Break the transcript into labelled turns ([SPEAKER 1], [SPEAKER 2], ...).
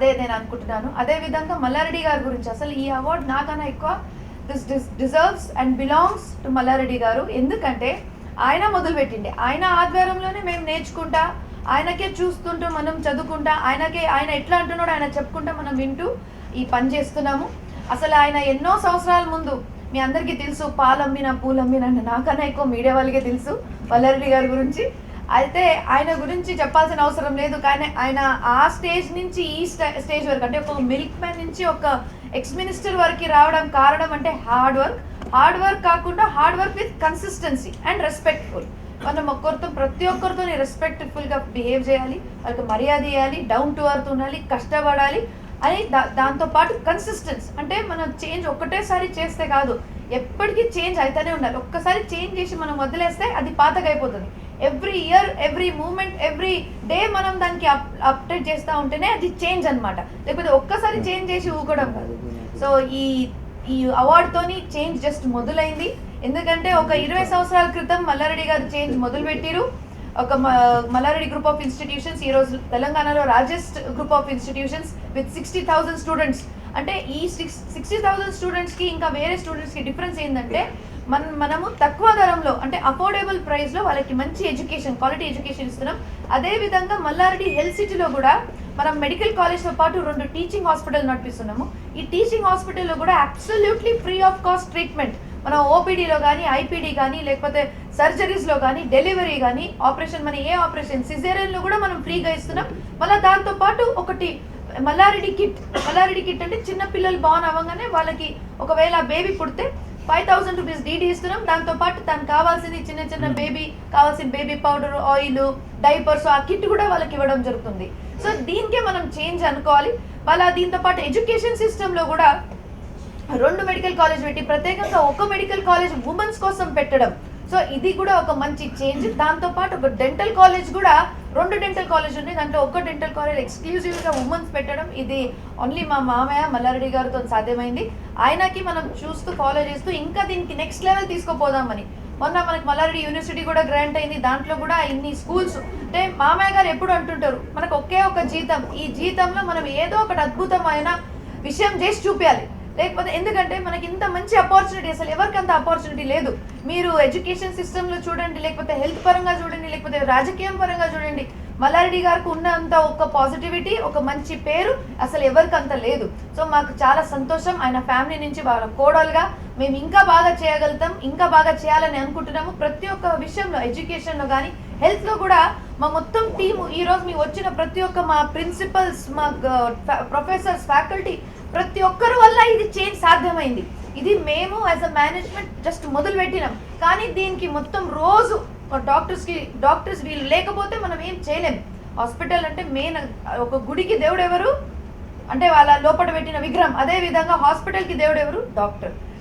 [SPEAKER 1] అదే నేను అనుకుంటున్నాను. అదే విధంగా మల్లారెడ్డి గారి గురించి అసలు ఈ అవార్డు నాకన్నా ఎక్కువ this dis deserves and belongs to Malla Reddy garu. ఎందుకంటే ఆయన మొదలుపెట్టిండే. ఆయన ఆధ్వర్యంలోనే మేము నేర్చుకుంటా ఆయనకే చూస్తుంటూ మనం చదువుకుంటా ఆయనకే ఆయన ఎట్లా అంటున్నాడో ఆయన చెప్పుకుంటా మనం వింటూ ఈ పని చేస్తున్నాము. అసలు ఆయన ఎన్నో సంవత్సరాల ముందు మీ అందరికీ తెలుసు పాలమ్మిన పూలమ్మిన నాకన్నా ఎక్కువ మీడియా వాళ్ళకే తెలుసు మల్లారెడ్డి గారి గురించి. అయితే ఆయన గురించి చెప్పాల్సిన అవసరం లేదు కానీ ఆయన ఆ స్టేజ్ నుంచి ఈ స్టే- స్టేజ్ వరకు అంటే ఒక మిల్క్ మ్యాన్ నుంచి ఒక ఎక్స్ మినిస్టర్ వరకు రావడం కారణం అంటే హార్డ్ వర్క్. హార్డ్ వర్క్ కాకుండా hard work with consistency and respectful. మనం ఒక్కరితో ప్రతి ఒక్కరితో రెస్పెక్ట్ఫుల్గా బిహేవ్ చేయాలి వాళ్ళకి మర్యాద ఇవ్వాలి డౌన్ టు అర్త్ ఉండాలి కష్టపడాలి అని దా దాంతో పాటు కన్సిస్టెన్స్. అంటే మనం చేంజ్ ఒక్కటేసారి చేస్తే కాదు ఎప్పటికీ చేంజ్ అవుతూనే ఉండాలి. ఒక్కసారి చేంజ్ చేసి మనం వదిలేస్తే అది పాతగా అయిపోతుంది. Every year every moment every day మనం దానికి అప్ అప్డేట్ చేస్తూ ఉంటేనే అది చేంజ్ అనమాట లేకపోతే ఒక్కసారి చేంజ్ చేసి ఊకోవడం కాదు. సో ఈ ఈ అవార్డుతోని చేంజ్ జస్ట్ మొదలైంది. ఎందుకంటే ఒక ఇరవై సంవత్సరాల క్రితం మల్లారెడ్డి గారు చేంజ్ మొదలుపెట్టిరు. ఒక మ- మల్లారెడ్డి గ్రూప్ ఆఫ్ ఇన్స్టిట్యూషన్స్ ఈరోజు తెలంగాణలో largest group of institutions with sixty thousand students అంటే ఈ సిక్స్ సిక్స్టీ థౌసండ్ స్టూడెంట్స్కి ఇంకా వేరే స్టూడెంట్స్కి డిఫరెన్స్ ఏంటంటే మన మనము తక్కువ ధరంలో అంటే అఫోర్డబుల్ ప్రైస్లో వాళ్ళకి మంచి ఎడ్యుకేషన్ క్వాలిటీ ఎడ్యుకేషన్ ఇస్తున్నాం. అదే విధంగా మల్లారెడ్డి హెల్త్ సిటీలో కూడా మనం మెడికల్ కాలేజ్తో పాటు రెండు టీచింగ్ హాస్పిటల్ నడిపిస్తున్నాము. ఈ టీచింగ్ హాస్పిటల్లో కూడా absolutely free of cost treatment మనం ఓపీడీలో కానీ ఐపీడీ కానీ లేకపోతే సర్జరీస్లో కానీ డెలివరీ కానీ ఆపరేషన్ మన ఏ ఆపరేషన్ సిజేరియన్లో కూడా మనం ఫ్రీగా ఇస్తున్నాం. మళ్ళీ దాంతో పాటు ఒకటి మల్లారెడ్డి కిట్. మల్లారెడ్డి కిట్ అంటే చిన్న పిల్లలు బాన్ అవ్వగానే వాళ్ళకి ఒకవేళ బేబీ పుడితే ఫైవ్ థౌసండ్ రూపీస్ డీడీ ఇస్తున్నాం. దాంతో పాటు తనకు కావాల్సింది చిన్న చిన్న బేబీ కావాల్సిన బేబీ పౌడర్ ఆయిల్ డైపర్స్ ఆ కిట్ కూడా వాళ్ళకి ఇవ్వడం జరుగుతుంది. సో దీనికే మనం చేంజ్ అనుకోవాలి. వాళ్ళ దీంతో పాటు ఎడ్యుకేషన్ సిస్టంలో కూడా రెండు మెడికల్ కాలేజ్ పెట్టి ప్రత్యేకంగా ఒక మెడికల్ కాలేజ్ ఉమెన్స్ కోసం పెట్టడం. సో ఇది కూడా ఒక మంచి చేంజ్ దాంతో పాటు ఒక డెంటల్ కాలేజ్ కూడా రెండు డెంటల్ కాలేజ్ ఉంది దాంట్లో ఒక్క డెంటల్ కాలేజ్ ఎక్స్క్లూజివ్గా ఉమెన్స్ పెట్టడం. ఇది ఓన్లీ మా మామయ్య మల్లారెడ్డి గారితో సాధ్యమైంది. ఆయనకి మనం చూస్తూ ఫాలో చేస్తూ ఇంకా దీనికి నెక్స్ట్ లెవెల్ తీసుకుపోదామని. మొన్న మనకి మల్లారెడ్డి యూనివర్సిటీ కూడా గ్రాంట్ అయింది. దాంట్లో కూడా ఇన్ని స్కూల్స్ అంటే మామయ్య గారు ఎప్పుడు అంటుంటారు మనకు ఒకే ఒక జీతం. ఈ జీతంలో మనం ఏదో ఒకటి అద్భుతమైన విషయం చేసి చూపించాలి లేకపోతే ఎందుకంటే మనకి ఇంత మంచి ఆపర్చునిటీ అసలు ఎవరికి అంత ఆపర్చునిటీ లేదు. మీరు ఎడ్యుకేషన్ సిస్టంలో చూడండి లేకపోతే హెల్త్ పరంగా చూడండి లేకపోతే రాజకీయం పరంగా చూడండి. మల్లారెడ్డి గారికి ఉన్నంత ఒక పాజిటివిటీ ఒక మంచి పేరు అసలు ఎవరికి అంత లేదు. సో మాకు చాలా సంతోషం. ఆయన ఫ్యామిలీ నుంచి బాగా కోడలుగా మేము ఇంకా బాగా చేయగలుగుతాం ఇంకా బాగా చేయాలని అనుకుంటున్నాము. ప్రతి ఒక్క విషయంలో ఎడ్యుకేషన్లో కానీ హెల్త్లో కూడా మా మొత్తం టీము ఈరోజు మీ వచ్చిన ప్రతి ఒక్క మా ప్రిన్సిపల్స్ మా uh, ప్రొఫెసర్స్ ఫ్యాకల్టీ ప్రతి ఒక్కరి వల్ల ఇది చేంజ్ సాధ్యమైంది. ఇది మేము యాజ్ అ మేనేజ్మెంట్ జస్ట్ మొదలు పెట్టినాం కానీ దీనికి మొత్తం రోజు డాక్టర్స్కి డాక్టర్స్ వీళ్ళు లేకపోతే మనం ఏం చేయలేం. హాస్పిటల్ అంటే మెయిన్ ఒక గుడికి దేవుడు ఎవరు అంటే వాళ్ళ లోపల పెట్టిన విగ్రహం. అదే విధంగా హాస్పిటల్కి దేవుడు ఎవరు డాక్టర్